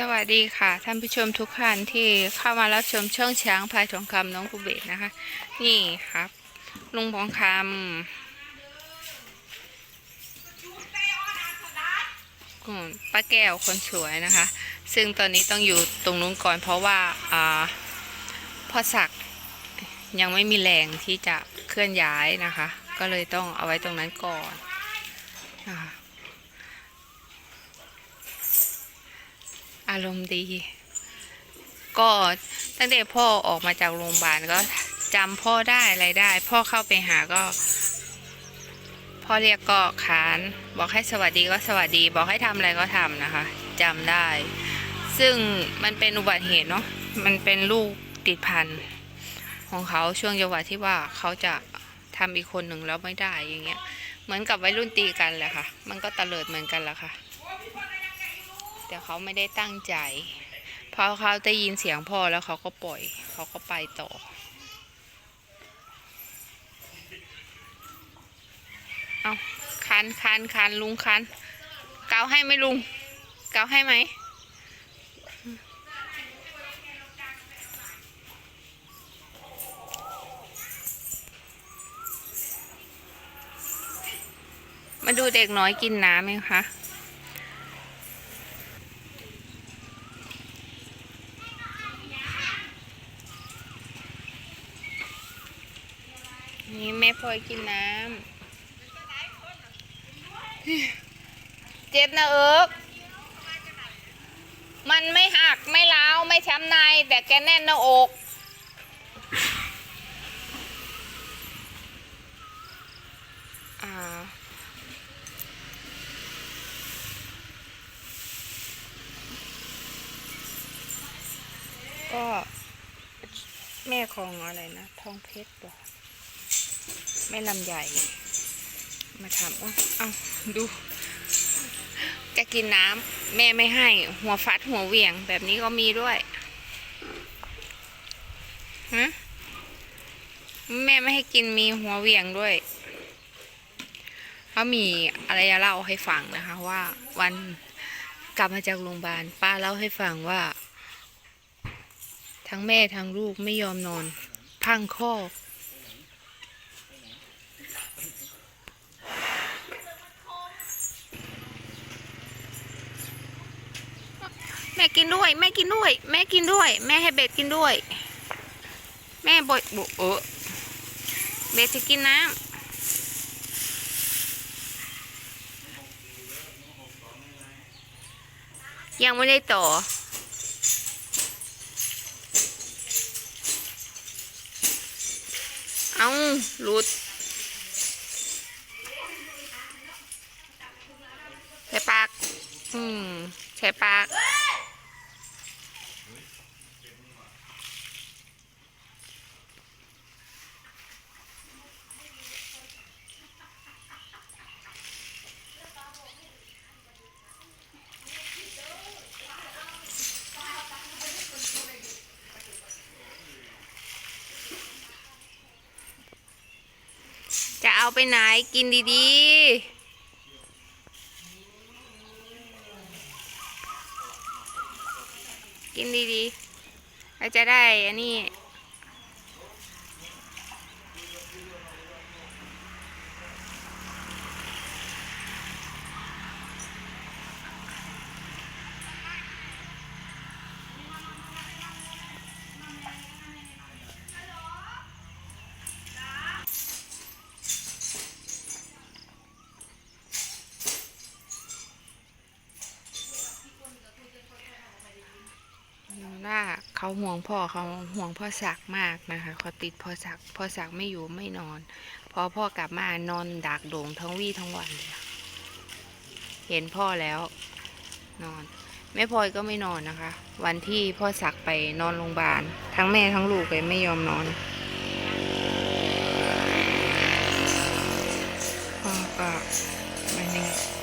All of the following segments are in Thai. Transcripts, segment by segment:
สวัสดีค่ะ ท่านผู้ชมทุกท่านที่เข้ามารับชมช่องช้างพายทองคำน้องภูเบศนะคะ นี่ครับ ลุงทองคำป้าแก้วคนสวยนะคะ ซึ่งตอนนี้ต้องอยู่ตรงนู้นก่อนเพราะว่าอ่าพ่อศักดิ์ยังไม่มีแรงที่จะเคลื่อนย้ายนะคะ ก็เลยต้องเอาไว้ตรงนั้นก่อนนะคะารมณ์ดี ก็ตั้งแต่พ่อออกมาจากโรงพยาบาลก็จำพ่อได้อะไรได้ พ่อเข้าไปหาก็ พ่อเรียกก็ขาน บอกให้สวัสดีก็สวัสดี บอกให้ทำอะไรก็ทำนะคะจำได้ ซึ่งมันเป็นอุบัติเหตุเนาะมันเป็นลูกติดพันของเขาช่วงจังหวะที่ว่าเขาจะทำอีกคนหนึ่งแล้วไม่ได้อย่างเงี้ย เหมือนกับวัยรุ่นตีกันแหละค่ะ มันก็ตะเลิดเหมือนกันแหละค่ะ แต่เขาไม่ได้ตั้งใจพอเขาได้ยินเสียงพ่อแล้วเขาก็ปล่อย เขาก็ไปต่อ เอาคันคันคันลุงคันเกาให้ไหมลุงเกาให้ไหมมาดูเด็กน้อยกินน้ำไหมคะ นี่แม่พลอยกินน้ำเจ็บนะเอิกมันไม่หักไม่ร้าวไม่ช้ำใน แต่แกแน่นหน้าอกอ่าก็แม่ของอะไรนะ ทองเพชรบอก แม่ลำใหญ่ มาทำอ้าเอาดู จะกินน้ำแม่ไม่ให้ หัวฟัดหัวเวียงแบบนี้ก็มีด้วยฮะแม่ไม่ให้กินมีหัวเวียงด้วยเขามีอะไรจะเล่าให้ฟังนะคะ ว่าวันกลับมาจากโรงพยาบาลป้าเล่าให้ฟังว่า ทั้งแม่ทั้งลูกไม่ยอมนอน พังคอกแม่กิน ด้วย แม่กินด้วย แม่กินด้วย แม่ให้เบ็ดกินด้วย แม่บ่อยบุเออเบ็ดจะกินน้ำยังไม่ได้ต่อ เอาหลุด ใช้ปาก อืม ใช้ปาก เอาไปไหนกินดีๆกินดีๆเราจะได้อันนี้ ว่า เขาห่วงพ่อเขาห่วงพ่อศักมากนะคะเขาติดพ่อศักพ่อศักไม่อยู่ไม่นอน พอพ่อกลับมานอนดักโด่งทั้งวี่ทั้งวันเลยเห็นพ่อแล้วนอนแม่พลอยก็ไม่นอนนะคะ วันที่พ่อศักไปนอนโรงพยาบาลทั้งแม่ทั้งลูกเลยไม่ยอมนอนพ่อก็ไม่นี่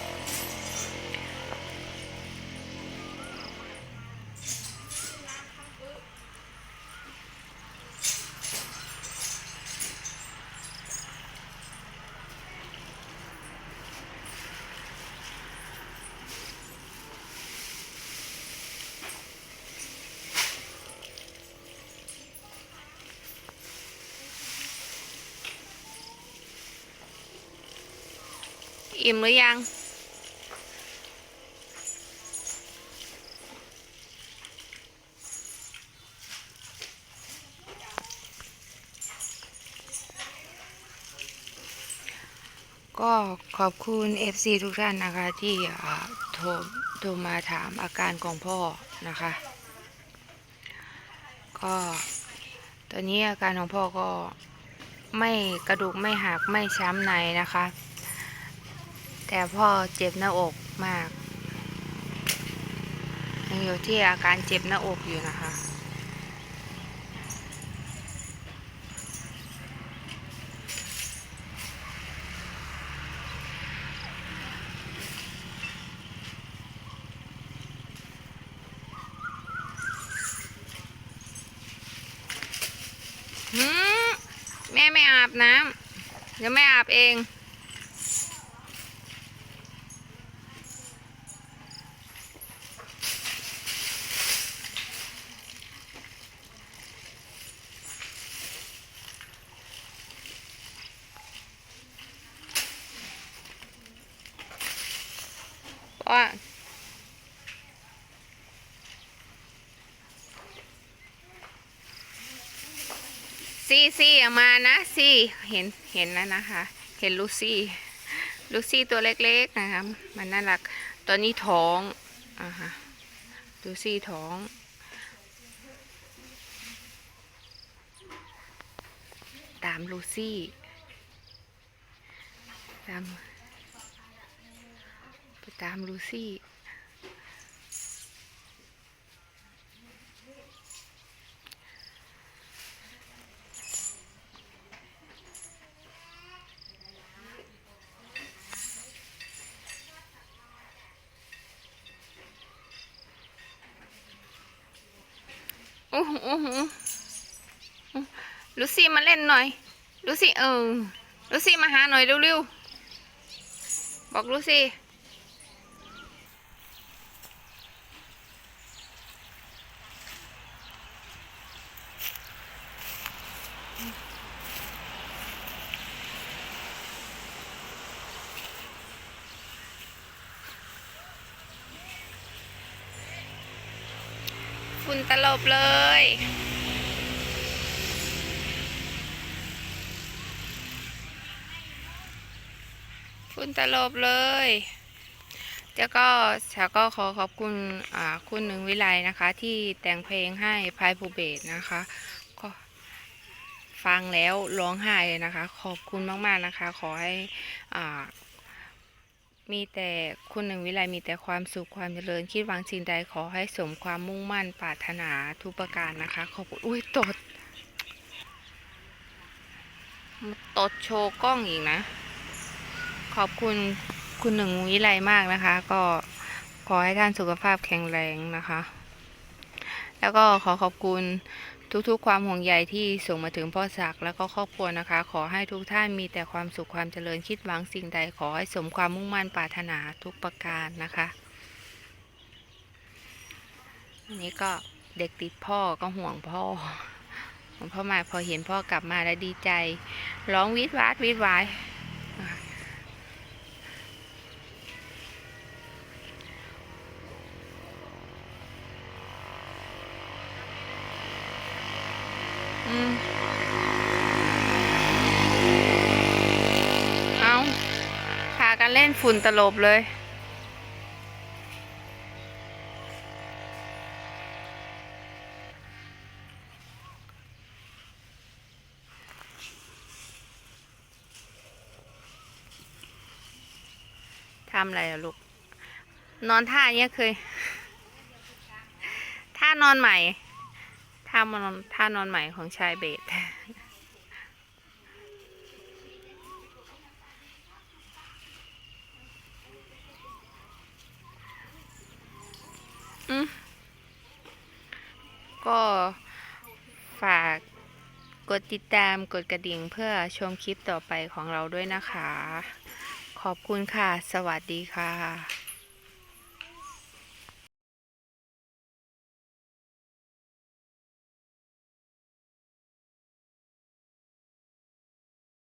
อิ่มหรือยัง ก็ขอบคุณ FC ทุกท่านนะคะ ที่โทรโทรมาถามอาการของพ่อนะคะ ก็ตอนนี้อาการของพ่อก็ไม่กระดูกไม่หักไม่ช้ำในนะคะ แต่พ่อเจ็บหน้าอกมาก ยังอยู่ที่อาการเจ็บหน้าอกอยู่นะคะแม่ไม่อาบน้ำเดี๋ยวแม่อาบเอง ว่าซี่ซี่มานะซี่เห็นเห็นแล้วนะคะ เห็นลูซี่ลูซี่ตัวเล็กๆนะคะมันน่ารักตอนนี้ท้องอ่าฮะลูซี่ท้องตามลูซี่ตาม ตามลูซี่โอ้โหโอ้โหลูซี่มาเล่นหน่อย ลูซี่เออ ลูซี่มาหาหน่อยเร็วๆ บอกลูซี่ ตลบเลย ฝุ่นตลบเลยแล้วก็ฉาก็ขอขอบคุณคุณหนึ่งวิไลนะคะ ที่แต่งเพลงให้พายภูเบศนะคะก็ฟังแล้วร้องไห้เลยนะคะ ขอบคุณมากๆนะคะ ขอให้อ่า มีแต่คุณหนึ่งวิไลมีแต่ความสุขความเจริญ คิดหวังสิ่งใดขอให้สมความมุ่งมั่นปรารถนาทุกประการนะคะ ขอบคุณอุ้ยตดตดโชว์กล้องอีกนะ ขอบคุณคุณหนึ่งวิไลมากนะคะ ก็ขอให้ท่านสุขภาพแข็งแรงนะคะ แล้วก็ขอขอบคุณ ทุกๆ ความห่วงใยที่ส่งมาถึงพ่อศักดิ์แล้วก็ครอบครัวนะคะ ขอให้ทุกท่านมีแต่ความสุขความเจริญคิดหวังสิ่งใดขอให้สมความมุ่งมั่นปรารถนาทุกประการนะคะอันนี้ก็เด็กติดพ่อก็ห่วงพ่อพ่อมาพอเห็นพ่อกลับมาแล้วดีใจ ร้องวิดวาดวิดวาย อืมเอาพา กันเล่นฝุ่นตลบเลย ทำอะไรอะลูก นอนท่าเนี้ยเคย ท่านอนใหม่ ท่ามานอนท่านอนใหม่ของชายเบส ก็ฝากกดติดตามกดกระดิ่งเพื่อชมคลิปต่อไปของเราด้วยนะคะ ขอบคุณค่ะ สวัสดีค่ะ